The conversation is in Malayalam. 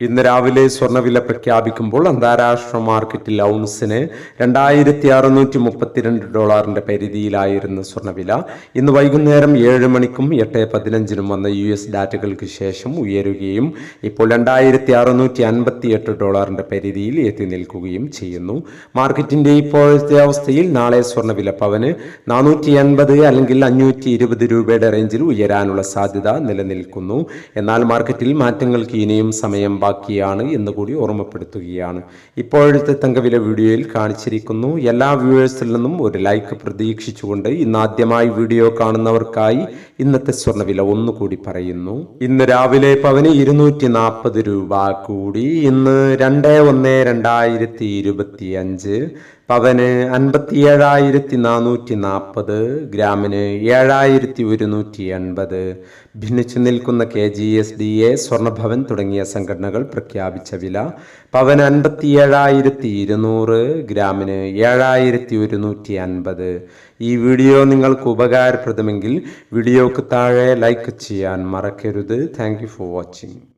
ഇന്ന് രാവിലെ സ്വർണവില പ്രഖ്യാപിക്കുമ്പോൾ അന്താരാഷ്ട്ര മാർക്കറ്റിൽ ഔൺസിന് രണ്ടായിരത്തി അറുന്നൂറ്റി മുപ്പത്തിരണ്ട് ഡോളറിന്റെ പരിധിയിലായിരുന്നു സ്വർണവില ഇന്ന് വൈകുന്നേരം ഏഴ് മണിക്കും എട്ട് പതിനഞ്ചിനും വന്ന യു എസ് ഡാറ്റകൾക്ക് ശേഷം ഉയരുകയും ഇപ്പോൾ രണ്ടായിരത്തി അറുന്നൂറ്റി അൻപത്തി എട്ട് ഡോളറിന്റെ പരിധിയിൽ എത്തി നിൽക്കുകയും ചെയ്യുന്നു. മാർക്കറ്റിന്റെ ഇപ്പോഴത്തെ അവസ്ഥയിൽ നാളെ സ്വർണവില പവന് നാനൂറ്റി എൺപത് അല്ലെങ്കിൽ അഞ്ഞൂറ്റി ഇരുപത് രൂപയുടെ റേഞ്ചിൽ ഉയരാനുള്ള സാധ്യത നിലനിൽക്കുന്നു. എന്നാൽ മാർക്കറ്റിൽ മാറ്റങ്ങൾക്ക് ഇനിയും സമയം ബാക്കിയാണ് എന്ന് കൂടി ഓർമ്മപ്പെടുത്തുകയാണ്. ഇപ്പോഴത്തെ തങ്കവില വീഡിയോയിൽ കാണിച്ചിരിക്കുന്നു. എല്ലാ വ്യൂവേഴ്സിൽ നിന്നും ഒരു ലൈക്ക് പ്രതീക്ഷിച്ചുകൊണ്ട് ഇന്ന് ആദ്യമായി വീഡിയോ കാണുന്നവർക്കായി ഇന്നത്തെ സ്വർണവില ഒന്നുകൂടി പറയുന്നു. ഇന്ന് രാവിലെ പവന് ഇരുന്നൂറ്റി നാൽപ്പത് രൂപ കൂടി. ഇന്ന് രണ്ട് ഒന്ന് രണ്ടായിരത്തി ഇരുപത്തി അഞ്ച് പവന് അൻപത്തി ഏഴായിരത്തി നാനൂറ്റി നാൽപ്പത് ഗ്രാമിന് ഏഴായിരത്തി ഒരുന്നൂറ്റി എൺപത് ഭിന്നിച്ചു നിൽക്കുന്ന K G S D A Swarnabhavan തുടങ്ങിയ സംഘടനകൾ പ്രഖ്യാപിച്ച വില പവന് അൻപത്തി ഏഴായിരത്തി ഇരുന്നൂറ് ഗ്രാമിന് ഏഴായിരത്തി ഒരുന്നൂറ്റി അൻപത് ഈ വീഡിയോ നിങ്ങൾക്ക് ഉപകാരപ്രദമെങ്കിൽ വീഡിയോക്ക് താഴെ ലൈക്ക് ചെയ്യാൻ മറക്കരുത്. Thank for watching